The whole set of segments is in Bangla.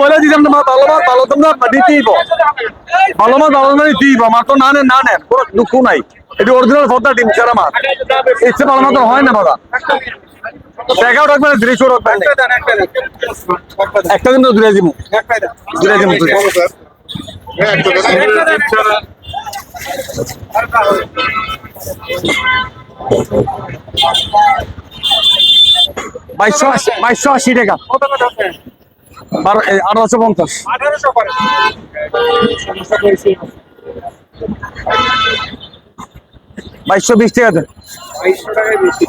বলে দিতাম না ভালো মাছ ভালো তোমরা দিতেই। ভালো মাছ ভালো মাছ দিতেই পারো। মাত্র না নেন না নেন কোনো দুঃখ নাই। এটি অরিজিনাল পদ্মা ডিম ছাড়া মাছ ইচ্ছে ভালো মতো হয় না বাবা? দেখাও রাখবেন দৃশ্য রাখবেন একটা দিন তো দূরে দিব দূরে দিব বাইশশো বাইশশো আশি টাকা। আঠারোশো পঞ্চাশ। বাইশশো বিশ টাকা দেন।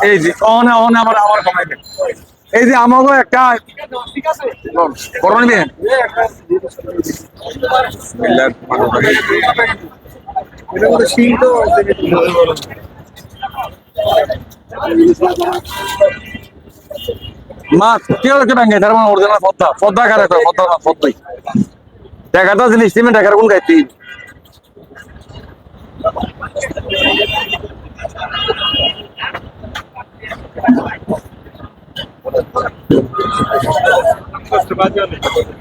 এই যে অনে অনে আমার আমার কমাই দেন। এই যে আমাকে একটা বড় নেবেন মাছ কি হলো কি ব্যাংকে তার মানে অরিজিনাল পদ্মা। পদ্মা কারে কয়? পদ্মা না পদ্মাই। টাকাটা জিনিস তুমি টাকার কোন গাইতি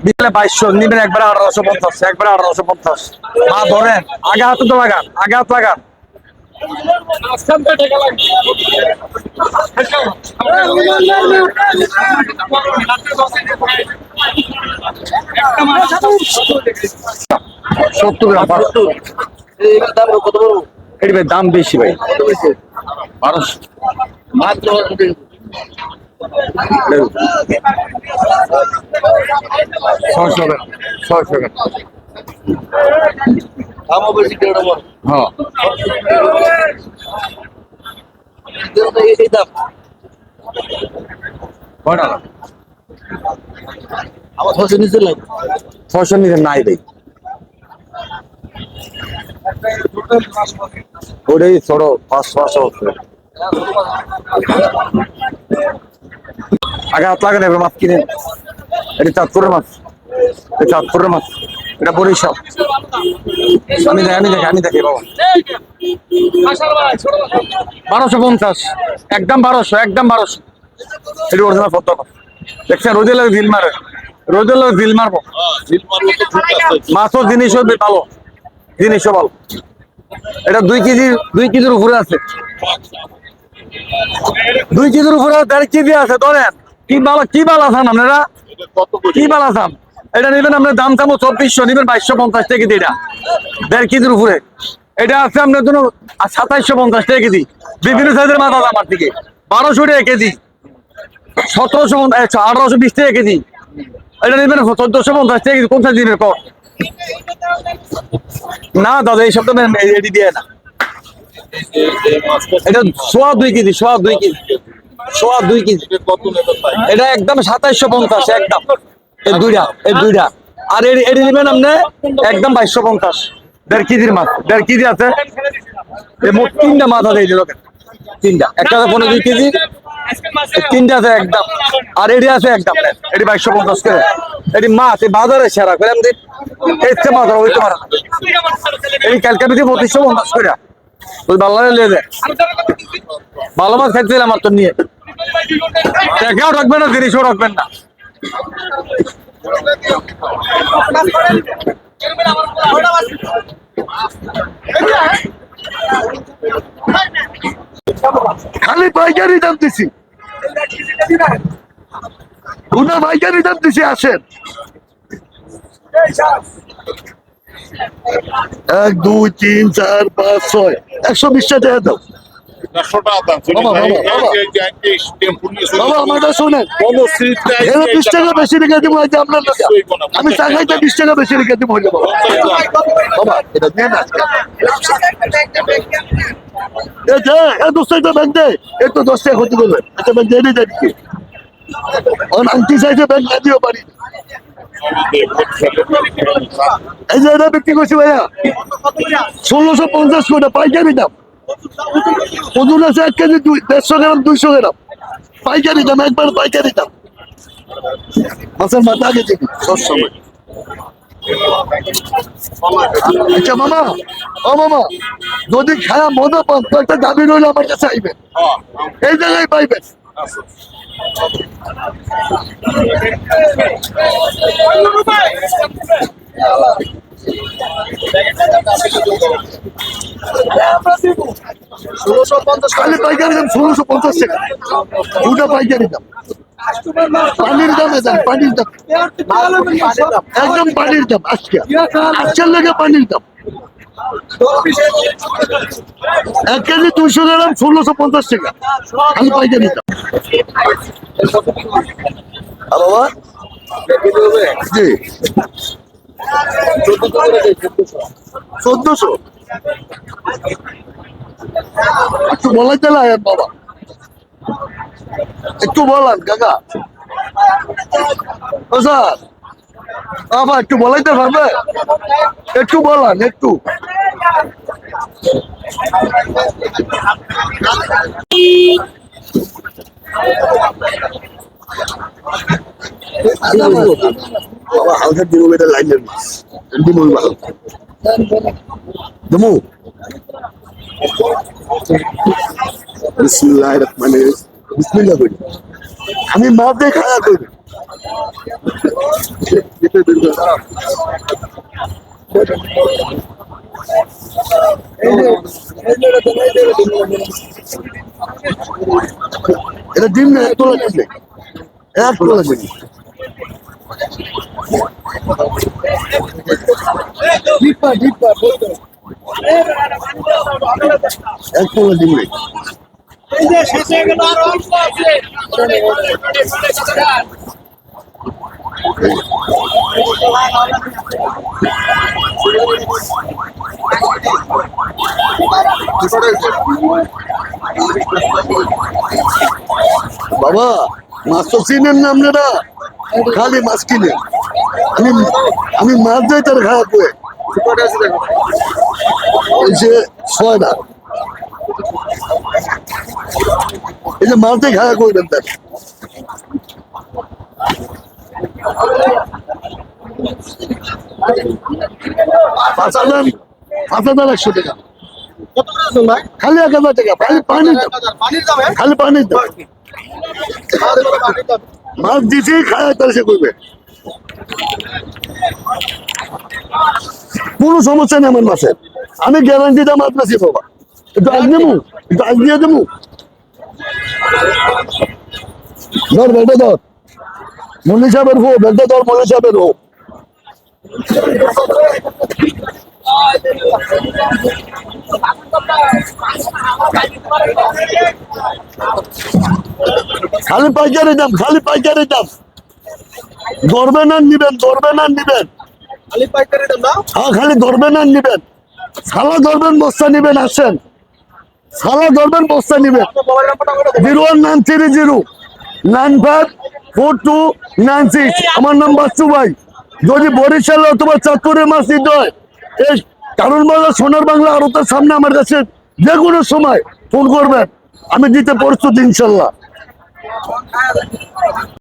বিকেলে বাইশশো, নিবেন একবার আঠারোশো পঞ্চাশ, একবার আঠারোশো পঞ্চাশ। মা, ধরেন আগে হাতে তো লাগান আগে হাত লাগান। সত্তর গ্রাম পাঁচশো এটি ভাই দাম বেশি ভাই। বারোশো। ছয়শো টাকা ছয়শো টাকা কয় টাকা আমার ফসল নিচে লাগে ছয়শো নিচে নাই ভাই। ওটাই ছোট পাঁচশো পাঁচশো আগে হাত লাগান এবার মাছ কিনেন। এটা চাঁদপুরের মাছ এটা চাঁদপুরের মাছ এটা বরিশাল। আমি দেখি আমি দেখি আমি দেখি বাবা। বারোশো পঞ্চাশ। একদম বারোশো একদম বারোশো। এটা অরিজিনাল ফটো দেখছেন রোদে লাগে দিল মারে। রোদে লাগে দিল মারবো। মাছও জিনিসও ভালো। জিনিসও ভালো। এটা দুই কেজি, দুই কেজির উপরে আছে। দুই কেজির উপরে দেড় কেজি আছে, ধরেন। কি ভালো কি ভালো আছেন আপনারা? কি ভালো আছেন এটা নেবেন আপনার দাম চামো চব্বিশশো, নেবেন বাইশশো পঞ্চাশ টাকা কেজি এটা। দেড় কেজির উপরে। এটা আছে আপনার জন্য সাতাইশশো পঞ্চাশ টাকা কেজি। বিভিন্ন সাইজের মাছ আছে আমার থেকে বারোশো টাকা কেজি। সতেরোশো আঠারোশো বিশ টাকা কেজি। এটা নেবেন চোদ্দশো পঞ্চাশ টাকা কেজি। কোন সাইজ দিবেন? কর। না দাদা, এই সপ্তাহে এটি দিয়ে না। এটা সোয়া দুই কেজি, সোয়া দুই কেজি। সোয়া দুই কেজি। এটা একদম সাতাইশশো পঞ্চাশ, একদম। এই দুইটা এই দুইটা। আর এটি নেবেন আপনি একদম বাইশশো পঞ্চাশ। দেড় কেজির মাছ, দেড় কেজি আছে। মোট তিনটা মাছ আছে এই লোকের তিনটা। একটা আছে পনেরো দুই কেজি এই তিনটা আছে একদম। আর এটি আছে একদম। এটি বাইশশো পঞ্চাশ করে। এটি মাছ এই বাজারে সেরা করে। আমি চেয়ে মাছ হইতে পারে। এই ক্যালকাপিতে পঁচিশশো পঞ্চাশ করে। ওই বাল্লারে লিয়ে দেয় ভালো মাছ খাইছিল আমার তো নিয়ে। টাকাও রাখবেন না জিনিসও রাখবেন না। খালি পাইকারি দাম দিছি। কোন পাইকারি দাম দিছি, আসেন। এক, দুই, তিন, চার, পাঁচ, ছয়। একশো বিশ টাকা দাও। আমি চাকাইতে বিশ টাকা বেশি রেখে দিব বাবা। এটা দে এ দোস্ত এটা ব্যাংক দে। এ তো দশ টাকা ক্ষতি করবে এটা ব্যাংক দিয়ে দিচ্ছি আংটি সাইজে ব্যাংক না দিও পারি। এই যে এটা বিক্রি করছি ভাইয়া। ষোলোশো পঞ্চাশ করে পাইকারি দাম। ওজন আছে এক কেজি দুই দেড়শো গ্রাম, দুইশো গ্রাম। পাইকারি দাম, একবার পাইকারি দাম। মাছের মাথা আগে থেকে সব সময় আচ্ছা মামা। ও, মামা। যদি খায়া মজা পান, তো একটা দাবি রইল আমার কাছে, আইবেন। এই জায়গায় পাইবেন। খালি পাইকারি দাম ষোলোশো পঞ্চাশ টাকা। দুটা পাইকারি দাম। পানির দাম দেন পানির দাম। একদম পানির দাম আজকে। আজকের লেগে পানির দাম। এক কেজি দুইশো গ্রাম ষোলোশো পঞ্চাশ টাকা। খালি পাইকারি দাম। বাবা? জি। চোদ্দশো। একটু বলাই দিলে আয়াত বাবা। একটু বলান, কাকা। ও স্যার, বাবা, একটু বলাইতে পারবে? একটু বলান, একটু। হালকা লাইনের মাছ দিব দেবো বিসমিল্লাহ রহমান বিসমিল্লাহ করি আমি মাপ দিয়ে খাওয়া করি এটা ডিম না, এক তোলা ডিম নেই। এক তোলা ডিম। এক ডিম বাবা, মাছ তো চিনেন না আপনারা? খালি মাছ কিনে। আমি আমি মাছ যাই তার খাওয়া করে এই যে ছয়টা এই যে দিয়ে খাওয়া করবেন তার খালি এক খালি পানি দাম খালি পানির মাছ দিছি, খায় তার সে করবে। কোনো সমস্যা নেই আমার মাছের আমি গ্যারান্টি দাম আপনার সে বাবা একটু আগ দেবো একটু আগ দিয়ে দেবো? ধর, বেটা ধর। মল্লি সাহেবের হো বেটা ধর মল্লি সাহেবের হো খালি পাইকারি দাম, খালি পাইকারি দাম। ধরবেন আর নিবেন ধরবেন আর নিবেন। হ্যাঁ খালি ধরবেন আর নিবেন। সালা ধরবেন বস্তা নিবেন আসেন। সালা ধরবেন বস্তা নিবেন। Zero one nine three zero nine five four two nine six. আমার নাম বাচ্চু ভাই। যদি বরিশাল অথবা চাঁদপুরের মাছ নিতে হয় এই কারণ বাজার সোনার বাংলা আড়তের সামনে আমার কাছে যে কোনো সময় ফোন করবেন। আমি দিতে প্রস্তুত ইনশাল্লাহ।